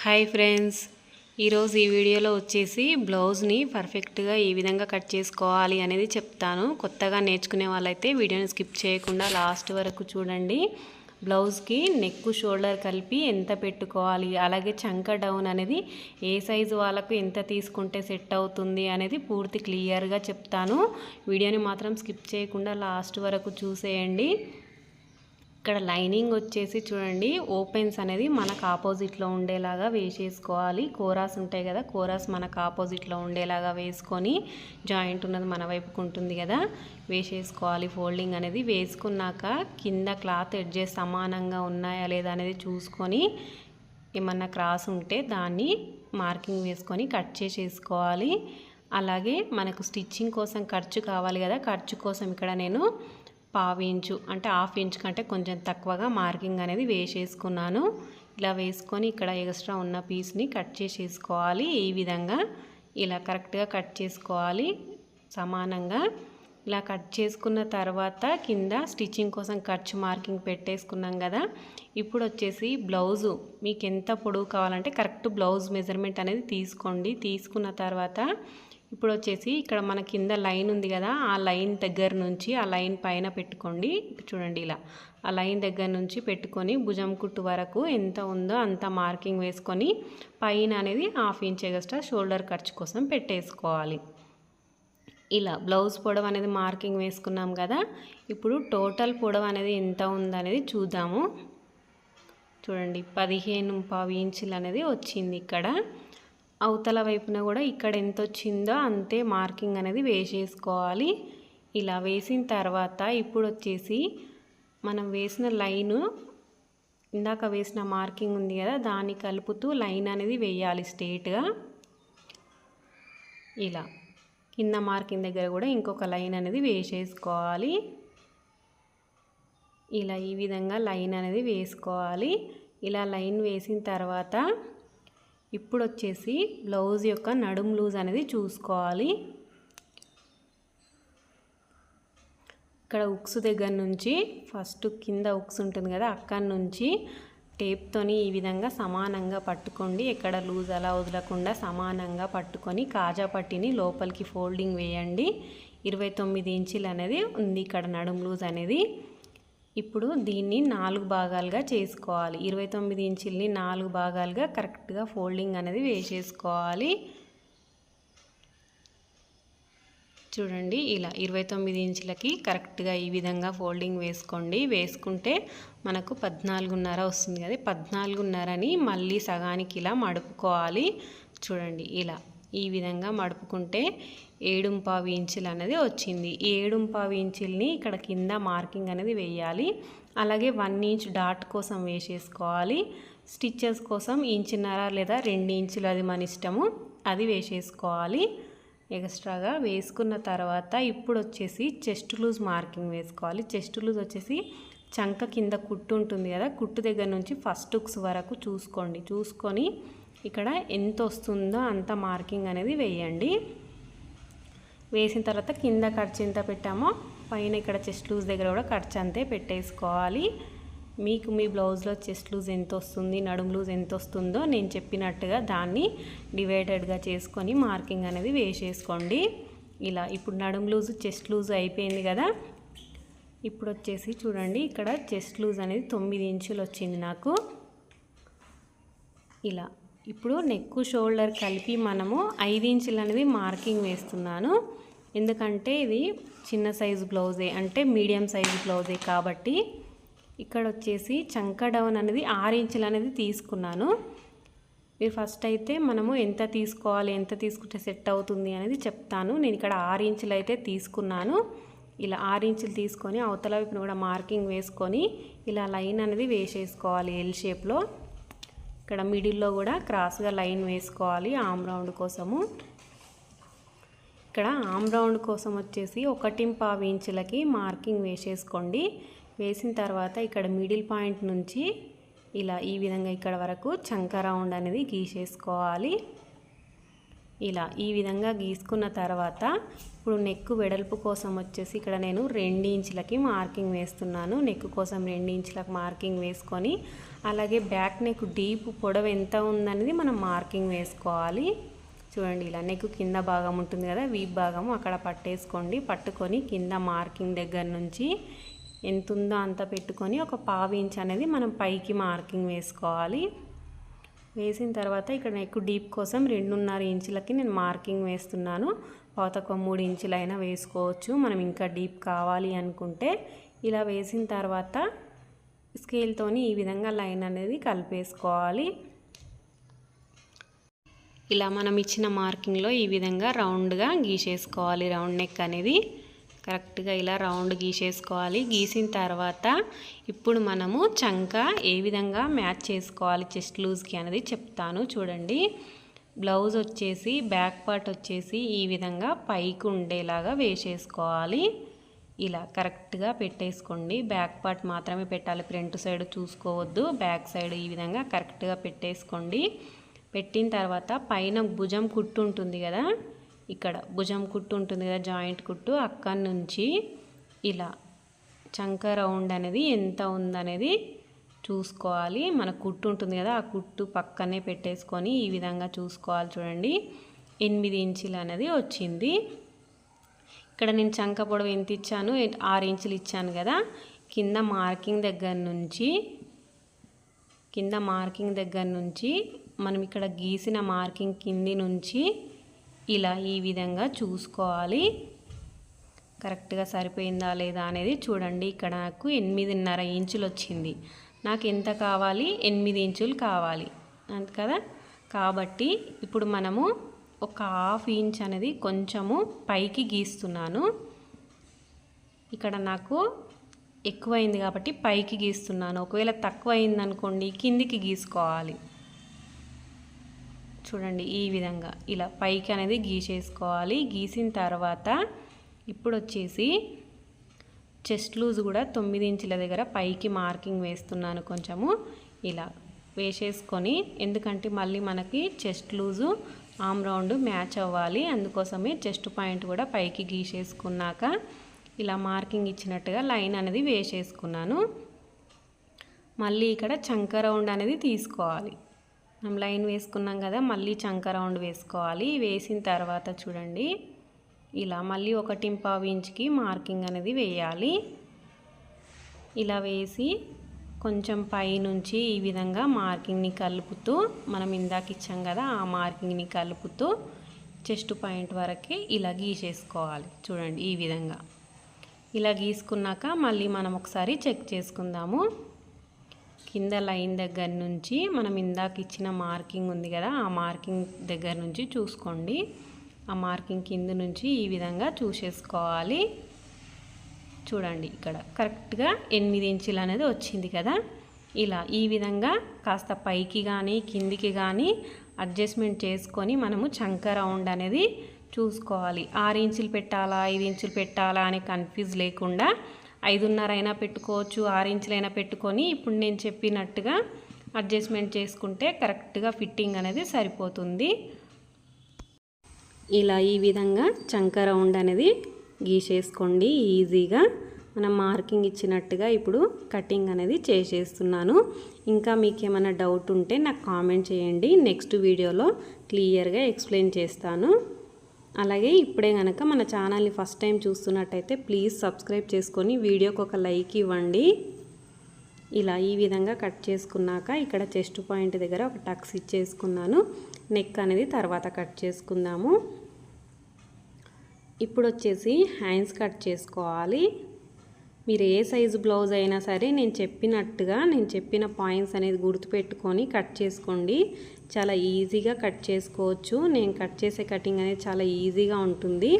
Hi friends. ఈరోజు ఈ వీడియోలో వచ్చేసి బ్లౌజ్ని పర్ఫెక్ట్గా ఏ విధంగా కట్ చేసుకోవాలి అనేది చెప్తాను. కొత్తగా నేర్చుకునే వాళ్ళైతే వీడియోని స్కిప్ చేయకుండా లాస్ట్ వరకు చూడండి. బ్లౌజ్కి నెక్ షోల్డర్ కలిపి ఎంత పెట్టుకోవాలి అలాగే చంక డౌన్ అనేది ఏ సైజు వాళ్ళకు ఎంత తీసుకుంటే సెట్ అవుతుంది అనేది పూర్తి క్లియర్గా చెప్తాను. వీడియోని మాత్రం స్కిప్ చేయకుండా లాస్ట్ వరకు చూసేయండి. ఇక్కడ లైనింగ్ వచ్చేసి చూడండి ఓపెన్స్ అనేది మనకు ఆపోజిట్లో ఉండేలాగా వేసేసుకోవాలి. కోరాస్ ఉంటాయి కదా కోరాస్ మనకు ఆపోజిట్లో ఉండేలాగా వేసుకొని జాయింట్ ఉన్నది మన వైపుకు ఉంటుంది కదా వేసేసుకోవాలి. ఫోల్డింగ్ అనేది వేసుకున్నాక కింద క్లాత్ ఎడ్జెస్ సమానంగా ఉన్నాయా లేదా అనేది చూసుకొని ఏమన్నా క్రాస్ ఉంటే దాన్ని మార్కింగ్ వేసుకొని కట్ చేసేసుకోవాలి. అలాగే మనకు స్టిచ్చింగ్ కోసం ఖర్చు కావాలి కదా ఖర్చు కోసం ఇక్కడ నేను పావు ఇంచు అంటే హాఫ్ ఇంచ్ కంటే కొంచెం తక్కువగా మార్కింగ్ అనేది వేసేసుకున్నాను. ఇలా వేసుకొని ఇక్కడ ఎక్స్ట్రా ఉన్న పీస్ని కట్ చేసేసుకోవాలి. ఈ విధంగా ఇలా కరెక్ట్గా కట్ చేసుకోవాలి సమానంగా. ఇలా కట్ చేసుకున్న తర్వాత కింద స్టిచ్చింగ్ కోసం ఖర్చు మార్కింగ్ పెట్టేసుకున్నాం కదా. ఇప్పుడు వచ్చేసి బ్లౌజు. మీకు ఎంత పొడవు కావాలంటే కరెక్ట్ బ్లౌజ్ మెజర్మెంట్ అనేది తీసుకోండి. తీసుకున్న తర్వాత ఇప్పుడు వచ్చేసి ఇక్కడ మన కింద లైన్ ఉంది కదా ఆ లైన్ దగ్గర నుంచి ఆ లైన్ పైన పెట్టుకోండి. చూడండి ఇలా. ఆ లైన్ దగ్గర నుంచి పెట్టుకొని భుజం కుట్టు వరకు ఎంత ఉందో అంత మార్కింగ్ వేసుకొని పైన అనేది హాఫ్ ఇంచ్ ఎగస్ట్రా షోల్డర్ ఖర్చు కోసం పెట్టేసుకోవాలి. ఇలా బ్లౌజ్ పొడవు అనేది మార్కింగ్ వేసుకున్నాం కదా ఇప్పుడు టోటల్ పొడవు అనేది ఎంత ఉందనేది చూద్దాము. చూడండి పదిహేను పావు ఇంచులు అనేది వచ్చింది ఇక్కడ. అవతల వైపున కూడా ఇక్కడ ఎంత వచ్చిందో అంతే మార్కింగ్ అనేది వేసేసుకోవాలి. ఇలా వేసిన తర్వాత ఇప్పుడు వచ్చేసి మనం వేసిన లైను ఇందాక వేసిన మార్కింగ్ ఉంది కదా దాన్ని కలుపుతూ లైన్ అనేది వేయాలి స్ట్రేట్గా. ఇలా కింద మార్కింగ్ దగ్గర కూడా ఇంకొక లైన్ అనేది వేసేసుకోవాలి. ఇలా ఈ విధంగా లైన్ అనేది వేసుకోవాలి. ఇలా లైన్ వేసిన తర్వాత ఇప్పుడు వచ్చేసి బ్లౌజ్ యొక్క నడుము లూజ్ అనేది చూసుకోవాలి. ఇక్కడ ఉక్స్ దగ్గర నుంచి ఫస్ట్ కింద ఉక్స్ ఉంటుంది కదా అక్కడి నుంచి టేప్తోని ఈ విధంగా సమానంగా పట్టుకోండి. ఎక్కడ లూజ్ అలా వదలకుండా సమానంగా పట్టుకొని కాజా పట్టిని లోపలికి ఫోల్డింగ్ వేయండి. ఇరవై తొమ్మిది ఇంచులు అనేది ఉంది ఇక్కడ నడుము లూజ్ అనేది. ఇప్పుడు దీన్ని నాలుగు భాగాలుగా చేసుకోవాలి. ఇరవై తొమ్మిది ఇంచుల్ని నాలుగు భాగాలుగా కరెక్ట్గా ఫోల్డింగ్ అనేది వేసేసుకోవాలి. చూడండి ఇలా ఇరవై తొమ్మిది ఇంచులకి కరెక్ట్గా ఈ విధంగా ఫోల్డింగ్ వేసుకోండి. వేసుకుంటే మనకు పద్నాలుగున్నర వస్తుంది కదా. పద్నాలుగున్నరని మళ్ళీ సగానికి ఇలా మడుపుకోవాలి. చూడండి ఇలా ఈ విధంగా మడుపుకుంటే ఏడుంపావి ఇంచులు అనేది వచ్చింది. ఈ ఏడుంపావి ఇంచుల్ని ఇక్కడ కింద మార్కింగ్ అనేది వేయాలి. అలాగే వన్ ఇంచ్ డాట్ కోసం వేసేసుకోవాలి. స్టిచ్చెస్ కోసం ఇంచున్నర లేదా రెండు ఇంచులు అది మన ఇష్టము అది వేసేసుకోవాలి. ఎక్స్ట్రాగా వేసుకున్న తర్వాత ఇప్పుడు వచ్చేసి చెస్ట్ లూజ్ మార్కింగ్ వేసుకోవాలి. చెస్ట్ లూజ్ వచ్చేసి చంక కింద కుట్టు ఉంటుంది కదా కుట్టు దగ్గర నుంచి ఫస్ట్ ఉక్స్ వరకు చూసుకోండి. చూసుకొని ఇక్కడ ఎంత వస్తుందో అంత మార్కింగ్ అనేది వేయండి. వేసిన తర్వాత కింద ఖర్చు ఎంత పెట్టామో. పైన ఇక్కడ చెస్ట్ లూజ్ దగ్గర కూడా ఖర్చు అంతే పెట్టేసుకోవాలి. మీకు మీ బ్లౌజ్లో చెస్ట్ లూజ్ ఎంత వస్తుంది నడుము లూజ్ ఎంత వస్తుందో నేను చెప్పినట్టుగా దాన్ని డివైడెడ్గా చేసుకొని మార్కింగ్ అనేది వేసేసుకోండి. ఇలా ఇప్పుడు నడుము లూజ్ చెస్ట్ లూజ్ అయిపోయింది కదా. ఇప్పుడు వచ్చేసి చూడండి ఇక్కడ చెస్ట్ లూజ్ అనేది తొమ్మిది ఇంచులు వచ్చింది నాకు. ఇలా ఇప్పుడు నెక్ షోల్డర్ కలిపి మనము ఐదు ఇంచులు అనేది మార్కింగ్ వేస్తున్నాను. ఎందుకంటే ఇది చిన్న సైజు బ్లౌజే అంటే మీడియం సైజు బ్లౌజే కాబట్టి ఇక్కడ వచ్చేసి చంక డౌన్ అనేది ఆరు ఇంచులు అనేది తీసుకున్నాను. మీరు ఫస్ట్ అయితే మనము ఎంత తీసుకోవాలి ఎంత తీసుకుంటే సెట్ అవుతుంది అనేది చెప్తాను. నేను ఇక్కడ ఆరు ఇంచులు అయితే తీసుకున్నాను. ఇలా ఆరు ఇంచులు తీసుకొని అవతల వైపున కూడా మార్కింగ్ వేసుకొని ఇలా లైన్ అనేది వేసేసుకోవాలి ఎల్ షేప్లో ఇక్కడ మిడిల్లో కూడా క్రాస్గా లైన్ వేసుకోవాలి ఆమ్ రౌండ్ కోసము. ఇక్కడ ఆమ్ రౌండ్ కోసం వచ్చేసి ఒకటి పావు ఇంచులకి మార్కింగ్ వేసేసుకోండి. వేసిన తర్వాత ఇక్కడ మిడిల్ పాయింట్ నుంచి ఇలా ఈ విధంగా ఇక్కడ వరకు చంక రౌండ్ అనేది గీసేసుకోవాలి. ఇలా ఈ విధంగా గీసుకున్న తర్వాత ఇప్పుడు నెక్ వెడల్పు కోసం వచ్చేసి ఇక్కడ నేను రెండు ఇంచులకి మార్కింగ్ వేస్తున్నాను. నెక్ కోసం రెండు ఇంచులకు మార్కింగ్ వేసుకొని అలాగే బ్యాక్ నెక్ డీప్ పొడవు ఎంత ఉందనేది మనం మార్కింగ్ వేసుకోవాలి. చూడండి ఇలా నెక్ కింద భాగం ఉంటుంది కదా వీప్ భాగం అక్కడ పట్టేసుకోండి. పట్టుకొని కింద మార్కింగ్ దగ్గర నుంచి ఎంత ఉందో అంత పెట్టుకొని ఒక పావు ఇంచ్ అనేది మనం పైకి మార్కింగ్ వేసుకోవాలి. వేసిన తర్వాత ఇక్కడ నెక్ డీప్ కోసం రెండున్నర ఇంచులకి నేను మార్కింగ్ వేస్తున్నాను. పాతకు మూడు ఇంచులైనా వేసుకోవచ్చు. మనం ఇంకా డీప్ కావాలి అనుకుంటే ఇలా వేసిన తర్వాత స్కేల్తోని ఈ విధంగా లైన్ అనేది కలిపేసుకోవాలి. ఇలా మనం ఇచ్చిన మార్కింగ్లో ఈ విధంగా రౌండ్గా గీసేసుకోవాలి. రౌండ్ నెక్ అనేది కరెక్ట్గా ఇలా రౌండ్ గీసేసుకోవాలి. గీసిన తర్వాత ఇప్పుడు మనము చంక ఏ విధంగా మ్యాచ్ చేసుకోవాలి? చెస్ట్ లూజ్కి అనేది చెప్తాను చూడండి. బ్లౌజ్ వచ్చేసి బ్యాక్ పార్ట్ వచ్చేసి ఈ విధంగా పైకి ఉండేలాగా వేసేసుకోవాలి. ఇలా కరెక్ట్గా పెట్టేసుకోండి. బ్యాక్ పార్ట్ మాత్రమే పెట్టాలి. ఫ్రంట్ సైడ్ చూసుకోవద్దు. బ్యాక్ సైడ్ ఈ విధంగా కరెక్ట్గా పెట్టేసుకోండి. పెట్టిన తర్వాత పైన భుజం కుట్టు ఉంటుంది కదా? ఇక్కడ భుజం కుట్టు ఉంటుంది కదా? జాయింట్ కుట్టు అక్కడి నుంచి ఇలా చంక రౌండ్ అనేది ఎంత ఉందనేది చూసుకోవాలి. మన కుట్టు ఉంటుంది కదా? ఆ కుట్టు పక్కనే పెట్టేసుకొని ఈ విధంగా చూసుకోవాలి చూడండి. ఎనిమిది ఇంచులు అనేది వచ్చింది. ఇక్కడ నేను చంక పొడవు ఎంత ఇచ్చాను? ఆరు ఇంచులు ఇచ్చాను కదా. కింద మార్కింగ్ దగ్గర నుంచి కింద మార్కింగ్ దగ్గర నుంచి మనం ఇక్కడ గీసిన మార్కింగ్ కింది నుంచి ఇలా ఈ విధంగా చూసుకోవాలి. కరెక్ట్గా సరిపోయిందా లేదా అనేది చూడండి. ఇక్కడ నాకు ఎనిమిదిన్నర ఇంచులు వచ్చింది. నాకు ఎంత కావాలి? ఎనిమిది ఇంచులు కావాలి. అంతే కదా? కాబట్టి ఇప్పుడు మనము ఒక హాఫ్ ఇంచ్ అనేది కొంచెము పైకి గీస్తున్నాను. ఇక్కడ నాకు ఎక్కువైంది కాబట్టి పైకి గీస్తున్నాను. ఒకవేళ తక్కువ అయింది అనుకోండి కిందికి గీసుకోవాలి. చూడండి ఈ విధంగా ఇలా పైకి అనేది గీసేసుకోవాలి. గీసిన తర్వాత ఇప్పుడు వచ్చేసి చెస్ట్ లూజ్ కూడా తొమ్మిది ఇంచుల దగ్గర పైకి మార్కింగ్ వేస్తున్నాను కొంచెము. ఇలా వేసేసుకొని ఎందుకంటే మళ్ళీ మనకి chest loose arm round match అవ్వాలి. అందుకోసమే చెస్ట్ పాయింట్ కూడా పైకి గీసేసుకున్నాక ఇలా మార్కింగ్ ఇచ్చినట్టుగా లైన్ అనేది వేసేసుకున్నాను. మళ్ళీ ఇక్కడ చంక రౌండ్ అనేది తీసుకోవాలి. మనం లైన్ వేసుకున్నాం కదా మళ్ళీ చంక రౌండ్ వేసుకోవాలి. వేసిన తర్వాత చూడండి ఇలా మళ్ళీ ఒకటి పావు ఇంచుకి మార్కింగ్ అనేది వేయాలి. ఇలా వేసి కొంచెం పైనుంచి ఈ విధంగా మార్కింగ్ని కలుపుతూ మనం ఇందాక ఇచ్చాం కదా ఆ మార్కింగ్ని కలుపుతూ చెస్ట్ పాయింట్ వరకు ఇలా గీసేసుకోవాలి. చూడండి ఈ విధంగా. ఇలా గీసుకున్నాక మళ్ళీ మనం ఒకసారి చెక్ చేసుకుందాము. కింద లైన్ దగ్గర నుంచి మనం ఇందాక ఇచ్చిన మార్కింగ్ ఉంది కదా ఆ మార్కింగ్ దగ్గర నుంచి చూసుకోండి. ఆ మార్కింగ్ కింద నుంచి ఈ విధంగా చూసేసుకోవాలి. చూడండి ఇక్కడ. కరెక్ట్గా ఎనిమిది ఇంచులు అనేది వచ్చింది కదా. ఇలా ఈ విధంగా కాస్త పైకి కానీ కిందికి కానీ అడ్జస్ట్మెంట్ చేసుకొని మనము చంక రౌండ్ అనేది చూసుకోవాలి. ఆరు ఇంచులు పెట్టాలా ఐదు ఇంచులు పెట్టాలా అని కన్ఫ్యూజ్ లేకుండా ఐదున్నర అయినా పెట్టుకోవచ్చు ఆరు ఇంచులైనా పెట్టుకొని ఇప్పుడు నేను చెప్పినట్టుగా అడ్జస్ట్మెంట్ చేసుకుంటే కరెక్ట్గా ఫిట్టింగ్ అనేది సరిపోతుంది. ఇలా ఈ విధంగా చంక రౌండ్ అనేది గీసేసుకోండి ఈజీగా. మనం మార్కింగ్ ఇచ్చినట్టుగా ఇప్పుడు కటింగ్ అనేది చేసేస్తున్నాను. ఇంకా మీకు ఏమైనా డౌట్ ఉంటే నాకు కామెంట్ చేయండి. నెక్స్ట్ వీడియోలో క్లియర్గా ఎక్స్ప్లెయిన్ చేస్తాను. అలాగే ఇప్పుడే కనుక మన ఛానల్ని ఫస్ట్ టైం చూస్తున్నట్టయితే ప్లీజ్ సబ్స్క్రైబ్ చేసుకొని వీడియోకి ఒక లైక్ ఇవ్వండి. ఇలా ఈ విధంగా కట్ చేసుకున్నాక ఇక్కడ చెస్ట్ పాయింట్ దగ్గర ఒక టక్స్ ఇచ్చేసుకున్నాను. నెక్ అనేది తర్వాత కట్ చేసుకుందాము. ఇప్పుడు వచ్చేసి హ్యాండ్స్ కట్ చేసుకోవాలి. మీరు ఏ సైజు బ్లౌజ్ అయినా సరే నేను చెప్పినట్టుగా నేను చెప్పిన పాయింట్స్ అనేది గుర్తుపెట్టుకొని కట్ చేసుకోండి. చాలా ఈజీగా కట్ చేసుకోవచ్చు. నేను కట్ చేసే కటింగ్ అనేది చాలా ఈజీగా ఉంటుంది.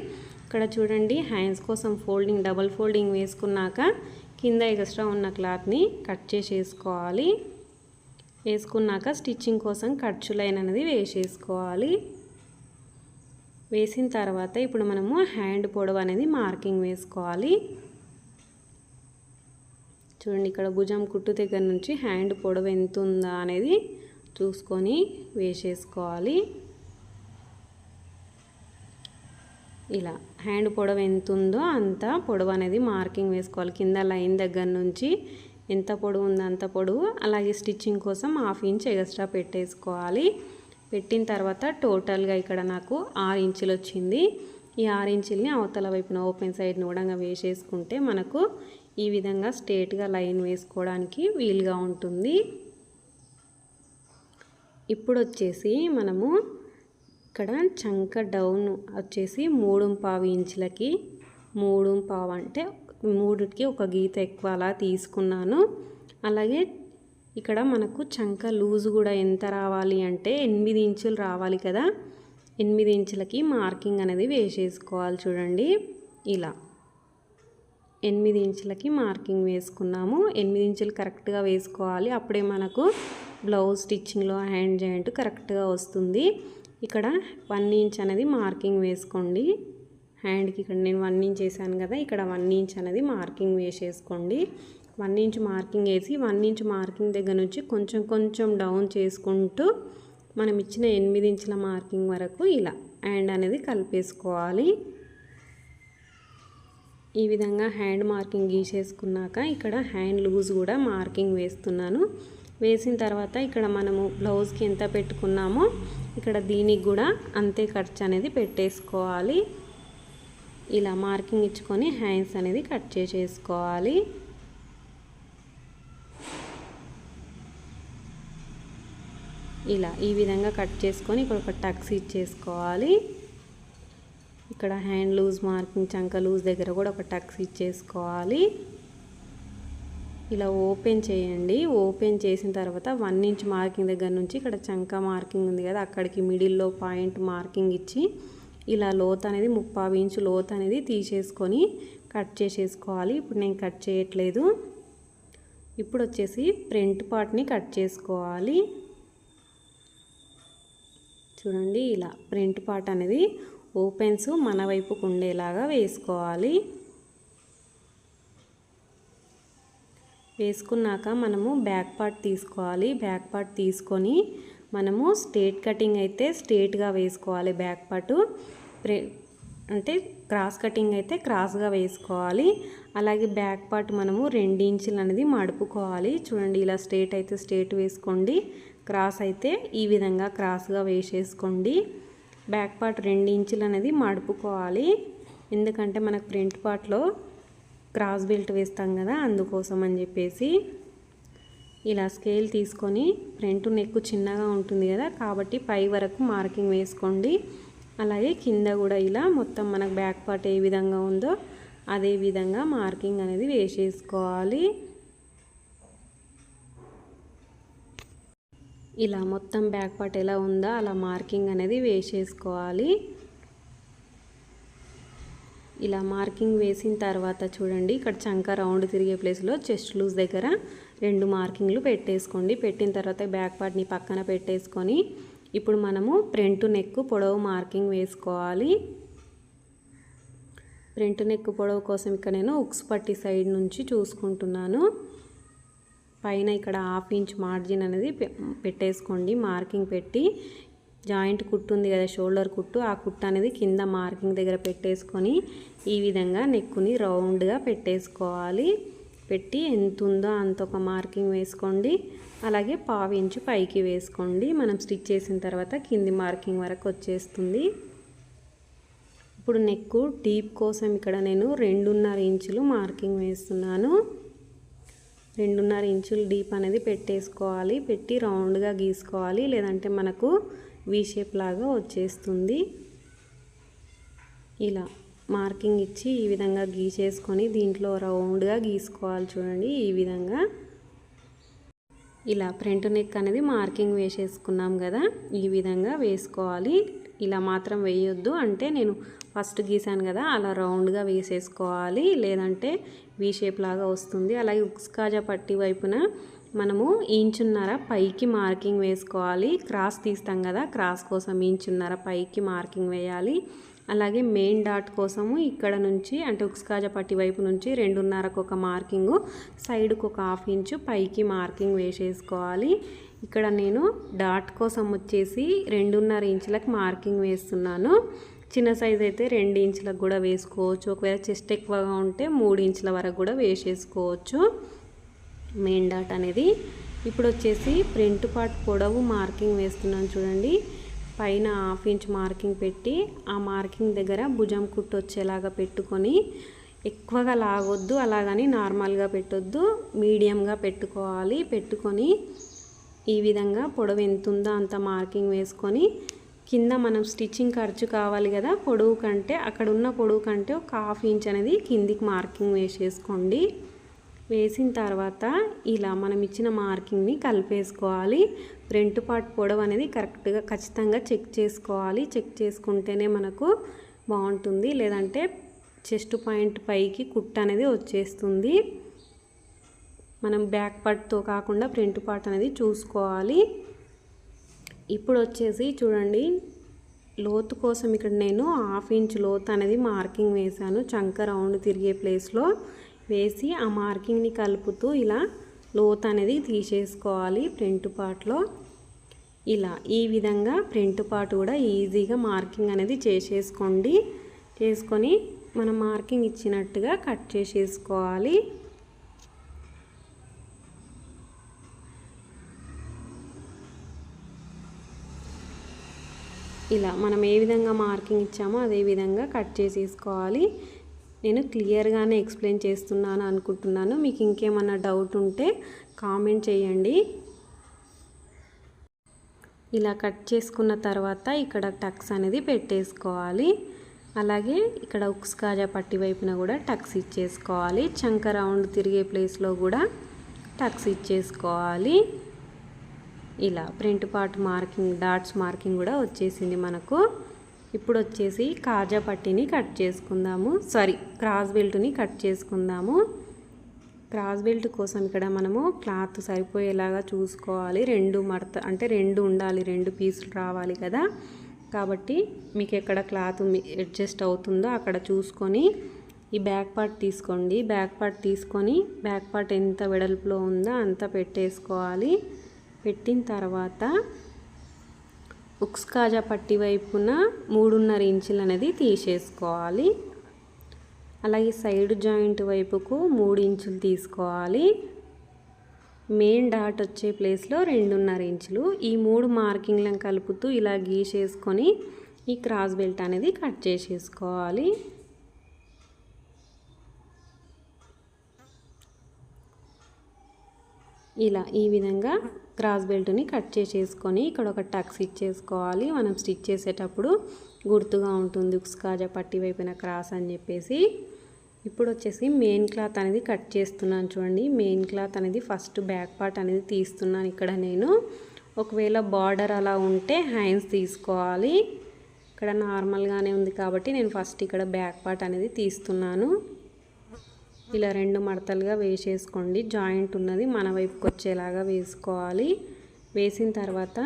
ఇక్కడ చూడండి హ్యాండ్స్ కోసం ఫోల్డింగ్ డబల్ ఫోల్డింగ్ వేసుకున్నాక కింద ఎక్స్ట్రా ఉన్న క్లాత్ని కట్ చేసేసుకోవాలి. వేసుకున్నాక స్టిచ్చింగ్ కోసం ఖర్చు లైన్ అనేది వేసేసుకోవాలి. వేసిన తర్వాత ఇప్పుడు మనము హ్యాండ్ పొడవు అనేది మార్కింగ్ వేసుకోవాలి. చూడండి ఇక్కడ భుజం కుట్టు దగ్గర నుంచి హ్యాండ్ పొడవు ఎంత ఉందా అనేది చూసుకొని వేసేసుకోవాలి. ఇలా హ్యాండ్ పొడవు ఎంత ఉందో అంత పొడవు అనేది మార్కింగ్ వేసుకోవాలి. కింద లైన్ దగ్గర నుంచి ఎంత పొడవు ఉందో అంత పొడవు అలాగే స్టిచ్చింగ్ కోసం హాఫ్ ఇంచ్ ఎక్స్ట్రా పెట్టేసుకోవాలి. పెట్టిన తర్వాత టోటల్గా ఇక్కడ నాకు ఆరు ఇంచులు వచ్చింది. ఈ ఆరు ఇంచుల్ని అవతల వైపున ఓపెన్ సైడ్ని కూడా వేసేసుకుంటే మనకు ఈ విధంగా స్ట్రేట్గా లైన్ వేసుకోవడానికి వీలుగా ఉంటుంది. ఇప్పుడు వచ్చేసి మనము ఇక్కడ చంక డౌన్ వచ్చేసి మూడు పావు ఇంచులకి మూడు పావు అంటే మూడుకి ఒక గీత ఎక్కువ అలా తీసుకున్నాను. అలాగే ఇక్కడ మనకు చంక లూజ్ కూడా ఎంత రావాలి అంటే ఎనిమిది ఇంచులు రావాలి కదా. ఎనిమిది ఇంచులకి మార్కింగ్ అనేది వేసేసుకోవాలి చూడండి. ఇలా ఎనిమిది ఇంచులకి మార్కింగ్ వేసుకున్నాము. ఎనిమిది ఇంచులు కరెక్ట్గా వేసుకోవాలి. అప్పుడే మనకు బ్లౌజ్ స్టిచ్చింగ్లో హ్యాండ్ జాయింట్ కరెక్ట్గా వస్తుంది. ఇక్కడ వన్ ఇంచ్ అనేది మార్కింగ్ వేసుకోండి. హ్యాండ్కి ఇక్కడ నేను వన్ ఇంచ్ వేసాను కదా. ఇక్కడ వన్ ఇంచ్ అనేది మార్కింగ్ వేసేసుకోండి. వన్ ఇంచ్ మార్కింగ్ వేసి వన్ ఇంచ్ మార్కింగ్ దగ్గర నుంచి కొంచెం కొంచెం డౌన్ చేసుకుంటూ మనం ఇచ్చిన ఎనిమిది ఇంచుల మార్కింగ్ వరకు ఇలా హ్యాండ్ అనేది కలిపేసుకోవాలి. ఈ విధంగా హ్యాండ్ మార్కింగ్ గీసేసుకున్నాక ఇక్కడ హ్యాండ్ లూజ్ కూడా మార్కింగ్ వేస్తున్నాను. వేసిన తర్వాత ఇక్కడ మనము బ్లౌజ్కి ఎంత పెట్టుకున్నామో ఇక్కడ దీనికి కూడా అంతే ఖర్చు అనేది పెట్టేసుకోవాలి. ఇలా మార్కింగ్ ఇచ్చుకొని హ్యాండ్స్ అనేది కట్ చేసేసుకోవాలి. ఇలా ఈ విధంగా కట్ చేసుకొని ఇక్కడ ఒక టక్స్ ఇచ్చేసుకోవాలి ఇక్కడ హ్యాండ్ లూజ్ మార్కింగ్ చంక లూజ్ దగ్గర కూడా ఒక టక్స్ ఇచ్చేసుకోవాలి ఇలా ఓపెన్ చేయండి. ఓపెన్ చేసిన తర్వాత వన్ ఇంచ్ మార్కింగ్ దగ్గర నుంచి ఇక్కడ చంక మార్కింగ్ ఉంది కదా అక్కడికి మిడిల్లో పాయింట్ మార్కింగ్ ఇచ్చి ఇలా లోత్ అనేది ముప్పై ఇంచు లోత్ అనేది తీసేసుకొని కట్ చేసేసుకోవాలి. ఇప్పుడు నేను కట్ చేయట్లేదు. ఇప్పుడు వచ్చేసి ఫ్రంట్ పార్ట్ని కట్ చేసుకోవాలి. చూడండి ఇలా ప్రింట్ పార్ట్ అనేది ఓపెన్స్ మన వైపుకు ఉండేలాగా వేసుకోవాలి. వేసుకున్నాక మనము బ్యాక్ పార్ట్ తీసుకోవాలి. బ్యాక్ పార్ట్ తీసుకొని మనము స్టేట్ కటింగ్ అయితే స్టేట్గా వేసుకోవాలి బ్యాక్ పార్ట్ అంటే క్రాస్ కటింగ్ అయితే క్రాస్గా వేసుకోవాలి. అలాగే బ్యాక్ పార్ట్ మనము రెండు ఇంచులు అనేది మడుపుకోవాలి. చూడండి ఇలా స్టేట్ అయితే స్టేట్ వేసుకోండి. క్రాస్ అయితే ఈ విధంగా క్రాస్గా వేసేసుకోండి. బ్యాక్ పార్ట్ రెండు ఇంచులు అనేది మడుపుకోవాలి. ఎందుకంటే మనకు ఫ్రంట్ పార్ట్లో క్రాస్ బెల్ట్ వేస్తాం కదా అందుకోసం అని చెప్పేసి ఇలా స్కేల్ తీసుకొని ఫ్రంట్ నెక్ చిన్నగా ఉంటుంది కదా కాబట్టి పై వరకు మార్కింగ్ వేసుకోండి. అలాగే కింద కూడా ఇలా మొత్తం మనకు బ్యాక్ పార్ట్ ఏ విధంగా ఉందో అదే విధంగా మార్కింగ్ అనేది వేసేసుకోవాలి. ఇలా మొత్తం బ్యాక్ పార్ట్ ఎలా ఉందో అలా మార్కింగ్ అనేది వేసేసుకోవాలి. ఇలా మార్కింగ్ వేసిన తర్వాత చూడండి ఇక్కడ చంక రౌండ్ తిరిగే ప్లేస్లో చెస్ట్ లూజ్ దగ్గర రెండు మార్కింగ్లు పెట్టేసుకోండి. పెట్టిన తర్వాత బ్యాక్ పార్ట్ని పక్కన పెట్టేసుకొని ఇప్పుడు మనము ఫ్రంట్ నెక్ పొడవు మార్కింగ్ వేసుకోవాలి. ఫ్రంట్ నెక్ పొడవు కోసం ఇక్కడ నేను ఉక్స్ పట్టి సైడ్ నుంచి చూసుకుంటున్నాను. పైన ఇక్కడ హాఫ్ ఇంచ్ మార్జిన్ అనేది పెట్టేసుకోండి. మార్కింగ్ పెట్టి జాయింట్ కుట్టు ఉంది కదా షోల్డర్ కుట్టు ఆ కుట్టు అనేది కింద మార్కింగ్ దగ్గర పెట్టేసుకొని ఈ విధంగా నెక్కుని రౌండ్గా పెట్టేసుకోవాలి. పెట్టి ఎంత ఉందో అంత ఒక మార్కింగ్ వేసుకోండి. అలాగే పావు ఇంచు పైకి వేసుకోండి. మనం స్టిచ్ చేసిన తర్వాత కింది మార్కింగ్ వరకు వచ్చేస్తుంది. ఇప్పుడు నెక్కు డీప్ కోసం ఇక్కడ నేను రెండున్నర ఇంచులు మార్కింగ్ వేస్తున్నాను. రెండున్నర ఇంచులు డీప్ అనేది పెట్టేసుకోవాలి. పెట్టి రౌండ్గా గీసుకోవాలి. లేదంటే మనకు వీ షేప్ లాగా వచ్చేస్తుంది. ఇలా మార్కింగ్ ఇచ్చి ఈ విధంగా గీసేసుకొని దీంట్లో రౌండ్గా గీసుకోవాలి చూడండి. ఈ విధంగా ఇలా ఫ్రంట్ నెక్ అనేది మార్కింగ్ వేసేసుకున్నాం కదా ఈ విధంగా వేసుకోవాలి. ఇలా మాత్రం వేయొద్దు అంటే నేను ఫస్ట్ గీసాను కదా అలా రౌండ్గా వేసేసుకోవాలి. లేదంటే వీ షేప్ లాగా వస్తుంది. అలాగే ఉక్స్కాజా పట్టి వైపున మనము ఇంచున్నర పైకి మార్కింగ్ వేసుకోవాలి. క్రాస్ తీస్తాం కదా క్రాస్ కోసం ఇంచున్నర పైకి మార్కింగ్ వేయాలి. అలాగే మెయిన్ డాట్ కోసము ఇక్కడ నుంచి అంటే ఉక్స్కాజా పట్టి వైపు నుంచి రెండున్నరకు ఒక మార్కింగు సైడ్కు ఒక హాఫ్ ఇంచు పైకి మార్కింగ్ వేసేసుకోవాలి. ఇక్కడ నేను డాట్ కోసం వచ్చేసి రెండున్నర ఇంచులకు మార్కింగ్ వేస్తున్నాను. చిన్న సైజ్ అయితే రెండు ఇంచులకు కూడా వేసుకోవచ్చు. ఒకవేళ చెస్ట్ ఎక్కువగా ఉంటే మూడు ఇంచుల వరకు కూడా వేసేసుకోవచ్చు. మెయిన్ డాట్ అనేది. ఇప్పుడు వచ్చేసి ప్రింట్ పార్ట్ పొడవు మార్కింగ్ వేస్తున్నాను చూడండి. పైన హాఫ్ ఇంచ్ మార్కింగ్ పెట్టి ఆ మార్కింగ్ దగ్గర భుజం కుట్టు వచ్చేలాగా పెట్టుకొని ఎక్కువగా లాగొద్దు అలాగని నార్మల్గా పెట్టొద్దు మీడియంగా పెట్టుకోవాలి. పెట్టుకొని ఈ విధంగా పొడవు ఎంత ఉందో అంత మార్కింగ్ వేసుకొని కింద మనం స్టిచ్చింగ్ ఖర్చు కావాలి కదా పొడవు కంటే అక్కడ ఉన్న పొడవు కంటే ఒక హాఫ్ ఇంచ్ అనేది కిందికి మార్కింగ్ వేసేసుకోండి. వేసిన తర్వాత ఇలా మనం ఇచ్చిన మార్కింగ్ని కలిపేసుకోవాలి. ఫ్రంట్ పార్ట్ పొడవు అనేది కరెక్ట్గా ఖచ్చితంగా చెక్ చేసుకోవాలి. చెక్ చేసుకుంటేనే మనకు బాగుంటుంది. లేదంటే చెస్ట్ పాయింట్ పైకి కుట్ అనేది వచ్చేస్తుంది. మనం బ్యాక్ పార్ట్తో కాకుండా ఫ్రంట్ పార్ట్ అనేది చూసుకోవాలి. ఇప్పుడు వచ్చేసి చూడండి. లోతు కోసం ఇక్కడ నేను హాఫ్ ఇంచ్ లోతు అనేది మార్కింగ్ వేశాను. చంక రౌండ్ తిరిగే ప్లేస్లో వేసి ఆ మార్కింగ్ని కలుపుతూ ఇలా లోత్ అనేది తీసేసుకోవాలి ఫ్రంట్ పార్ట్లో. ఇలా ఈ విధంగా ఫ్రంట్ పార్ట్ కూడా ఈజీగా మార్కింగ్ అనేది చేసేసుకోండి. చేసుకొని మనం మార్కింగ్ ఇచ్చినట్టుగా కట్ చేసేసుకోవాలి. ఇలా మనం ఏ విధంగా మార్కింగ్ ఇచ్చామో అదే విధంగా కట్ చేసేసుకోవాలి. నేను క్లియర్గానే ఎక్స్ప్లెయిన్ చేస్తున్నాను అనుకుంటున్నాను. మీకు ఇంకేమన్నా డౌట్ ఉంటే కామెంట్ చేయండి. ఇలా కట్ చేసుకున్న తర్వాత ఇక్కడ టక్స్ అనేది పెట్టేసుకోవాలి. అలాగే ఇక్కడ ఉక్స్ కాజా పట్టి వైపున కూడా టక్స్ ఇచ్చేసుకోవాలి. చంక రౌండ్ తిరిగే ప్లేస్లో కూడా టక్స్ ఇచ్చేసుకోవాలి. ఇలా print part marking dots marking కూడా వచ్చేసింది మనకు. ఇప్పుడు వచ్చేసి కాజా పట్టీని కట్ చేసుకుందాము. సారీ క్రాస్ బెల్ట్ని కట్ చేసుకుందాము. క్రాస్ బెల్ట్ కోసం ఇక్కడ మనము క్లాత్ సరిపోయేలాగా చూసుకోవాలి. రెండు మడత అంటే రెండు ఉండాలి రెండు పీసులు రావాలి కదా. కాబట్టి మీకు ఎక్కడ క్లాత్ అడ్జస్ట్ అవుతుందో అక్కడ చూసుకొని ఈ బ్యాక్ పార్ట్ తీసుకోండి. బ్యాక్ పార్ట్ తీసుకొని బ్యాక్ పార్ట్ ఎంత వెడల్పులో ఉందో అంత పెట్టేసుకోవాలి. పెట్టిన తర్వాత ఉక్స్ కాజా పట్టి వైపున మూడున్నర ఇంచులు అనేది తీసేసుకోవాలి. అలాగే సైడ్ జాయింట్ వైపుకు మూడు ఇంచులు తీసుకోవాలి. మెయిన్ డాట్ వచ్చే ప్లేస్లో రెండున్నర ఇంచులు. ఈ మూడు మార్కింగ్లను కలుపుతూ ఇలా గీసేసుకొని ఈ క్రాస్ బెల్ట్ అనేది కట్ చేసేసుకోవాలి. ఇలా ఈ విధంగా క్రాస్ బెల్ట్ని కట్ చేసేసుకొని ఇక్కడ ఒక టక్స్ ఇచ్చేసుకోవాలి మనం స్టిచ్ చేసేటప్పుడు గుర్తుగా ఉంటుంది ఉక్స్కాజా పట్టి వైపున క్రాస్ అని చెప్పేసి. ఇప్పుడు వచ్చేసి మెయిన్ క్లాత్ అనేది కట్ చేస్తున్నాను చూడండి. మెయిన్ క్లాత్ అనేది ఫస్ట్ బ్యాక్ పార్ట్ అనేది తీస్తున్నాను ఇక్కడ నేను. ఒకవేళ బార్డర్ అలా ఉంటే హ్యాండ్స్ తీసుకోవాలి. ఇక్కడ నార్మల్గానే ఉంది కాబట్టి నేను ఫస్ట్ ఇక్కడ బ్యాక్ పార్ట్ అనేది తీస్తున్నాను. ఇలా రెండు మడతలుగా వేసేసుకోండి. జాయింట్ ఉన్నది మన వైపుకి వచ్చేలాగా వేసుకోవాలి. వేసిన తర్వాత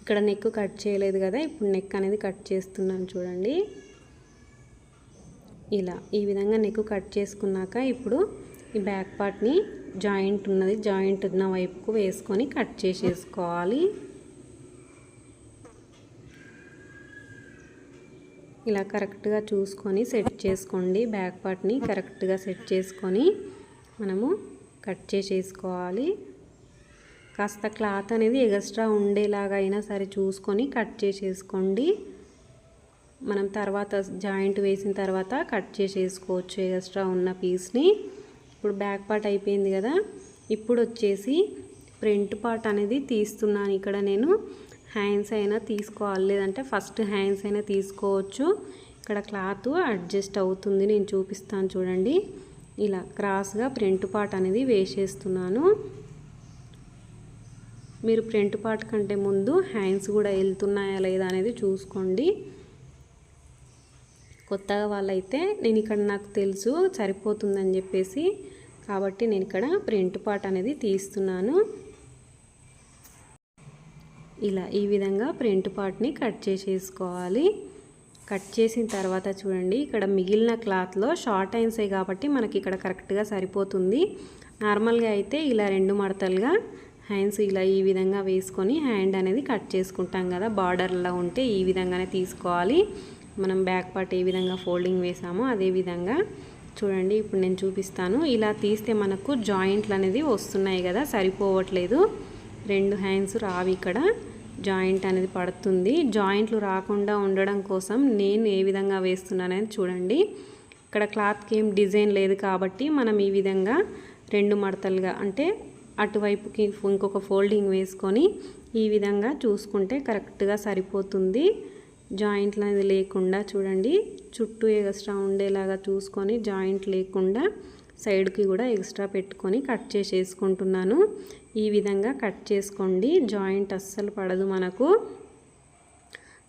ఇక్కడ నెక్ కట్ చేయలేదు కదా ఇప్పుడు నెక్ అనేది కట్ చేస్తున్నాను చూడండి. ఇలా ఈ విధంగా నెక్ కట్ చేసుకున్నాక ఇప్పుడు ఈ బ్యాక్ పార్ట్ని జాయింట్ ఉన్నది జాయింట్ ఉన్న వైపుకు వేసుకొని కట్ చేసేసుకోవాలి. ఇలా కరెక్ట్గా చూసుకొని సెట్ చేసుకోండి. బ్యాక్ పార్ట్ని కరెక్ట్గా సెట్ చేసుకొని మనము కట్ చేసేసుకోవాలి. కాస్త క్లాత్ అనేది ఎగస్ట్రా ఉండేలాగా అయినా సరే చూసుకొని కట్ చేసేసుకోండి. మనం తర్వాత జాయింట్ వేసిన తర్వాత కట్ చేసేసుకోవచ్చు ఎగస్ట్రా ఉన్న పీస్ని. ఇప్పుడు బ్యాక్ పార్ట్ అయిపోయింది కదా. ఇప్పుడు వచ్చేసి ఫ్రంట్ పార్ట్ అనేది తీస్తున్నాను. ఇక్కడ నేను హ్యాండ్స్ అయినా తీసుకోవాలి. లేదంటే ఫస్ట్ హ్యాండ్స్ అయినా తీసుకోవచ్చు. ఇక్కడ క్లాత్ అడ్జస్ట్ అవుతుంది. నేను చూపిస్తాను చూడండి. ఇలా క్రాస్గా ప్రింట్ పార్ట్ అనేది వేసేస్తున్నాను. మీరు ప్రింట్ పార్ట్ కంటే ముందు హ్యాండ్స్ కూడా వెళ్తున్నాయా లేదా అనేది చూసుకోండి. కొత్తగా వాళ్ళైతే నేను ఇక్కడ నాకు తెలుసు సరిపోతుందని చెప్పేసి. కాబట్టి నేను ఇక్కడ ప్రింట్ పార్ట్ అనేది తీస్తున్నాను. ఇలా ఈ విధంగా ప్రింట్ పార్ట్ని కట్ చేసేసుకోవాలి. కట్ చేసిన తర్వాత చూడండి ఇక్కడ మిగిలిన క్లాత్లో షార్ట్ అయిన్సే కాబట్టి మనకి ఇక్కడ కరెక్ట్గా సరిపోతుంది. నార్మల్గా అయితే ఇలా రెండు మడతలుగా హ్యాండ్స్ ఇలా ఈ విధంగా వేసుకొని హ్యాండ్ అనేది కట్ చేసుకుంటాం కదా బార్డర్లో ఉంటే ఈ విధంగానే తీసుకోవాలి. మనం బ్యాక్ పార్ట్ ఏ విధంగా ఫోల్డింగ్ వేసామో అదే విధంగా. చూడండి ఇప్పుడు నేను చూపిస్తాను. ఇలా తీస్తే మనకు జాయింట్లు అనేది వస్తున్నాయి కదా సరిపోవట్లేదు. రెండు హ్యాండ్స్ రావి ఇక్కడ. జాయింట్ అనేది పడుతుంది. జాయింట్లు రాకుండా ఉండడం కోసం నేను ఏ విధంగా వేస్తున్నానని చూడండి. ఇక్కడ క్లాత్కి ఏం డిజైన్ లేదు కాబట్టి మనం ఈ విధంగా రెండు మడతలుగా అంటే అటువైపుకి ఇంకొక ఫోల్డింగ్ వేసుకొని ఈ విధంగా చూసుకుంటే కరెక్ట్గా సరిపోతుంది. జాయింట్లు అనేది లేకుండా చూడండి. చుట్టూ ఎగస్ట్రా ఉండేలాగా చూసుకొని జాయింట్ లేకుండా సైడ్కి కూడా ఎక్స్ట్రా పెట్టుకొని కట్ చేసేసుకుంటున్నాను. ఈ విధంగా కట్ చేసుకోండి. జాయింట్ అస్సలు పడదు మనకు.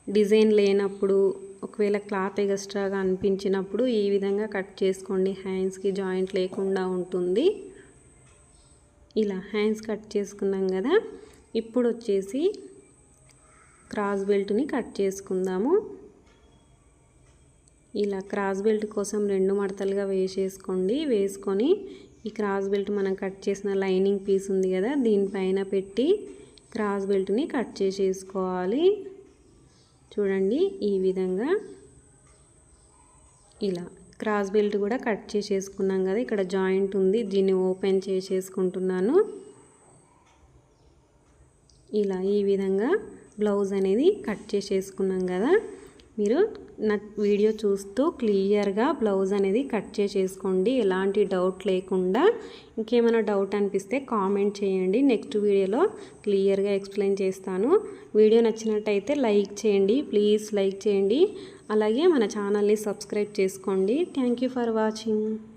డిజైన్ లేనప్పుడు ఒకవేళ క్లాత్ ఎక్స్ట్రాగా అనిపించినప్పుడు ఈ విధంగా కట్ చేసుకోండి. హ్యాండ్స్కి జాయింట్ లేకుండా ఉంటుంది. ఇలా హ్యాండ్స్ కట్ చేసుకున్నాం కదా. ఇప్పుడు వచ్చేసి క్రాస్ బెల్ట్ని కట్ చేసుకుందాము. ఇలా క్రాస్ బెల్ట్ కోసం రెండు మడతలుగా వేసేసుకోండి. వేసుకొని ఈ క్రాస్ బెల్ట్ మనం కట్ చేసిన లైనింగ్ పీస్ ఉంది కదా దీనిపైన పెట్టి క్రాస్ బెల్ట్ని కట్ చేసేసుకోవాలి. చూడండి ఈ విధంగా ఇలా క్రాస్ బెల్ట్ కూడా కట్ చేసేసుకున్నాం కదా ఇక్కడ జాయింట్ ఉంది దీన్ని ఓపెన్ చేసేసుకుంటున్నాను. ఇలా ఈ విధంగా బ్లౌజ్ అనేది కట్ చేసేసుకున్నాం కదా మీరు నా వీడియో చూస్తూ క్లియర్గా బ్లౌజ్ అనేది కట్ చేసేసుకోండి ఎలాంటి డౌట్ లేకుండా. ఇంకేమైనా డౌట్ అనిపిస్తే కామెంట్ చేయండి. నెక్స్ట్ వీడియోలో క్లియర్గా ఎక్స్ప్లెయిన్ చేస్తాను. వీడియో నచ్చినట్టయితే లైక్ చేయండి. ప్లీజ్ లైక్ చేయండి. అలాగే మన ఛానల్ని సబ్స్క్రైబ్ చేసుకోండి. Thank for watching.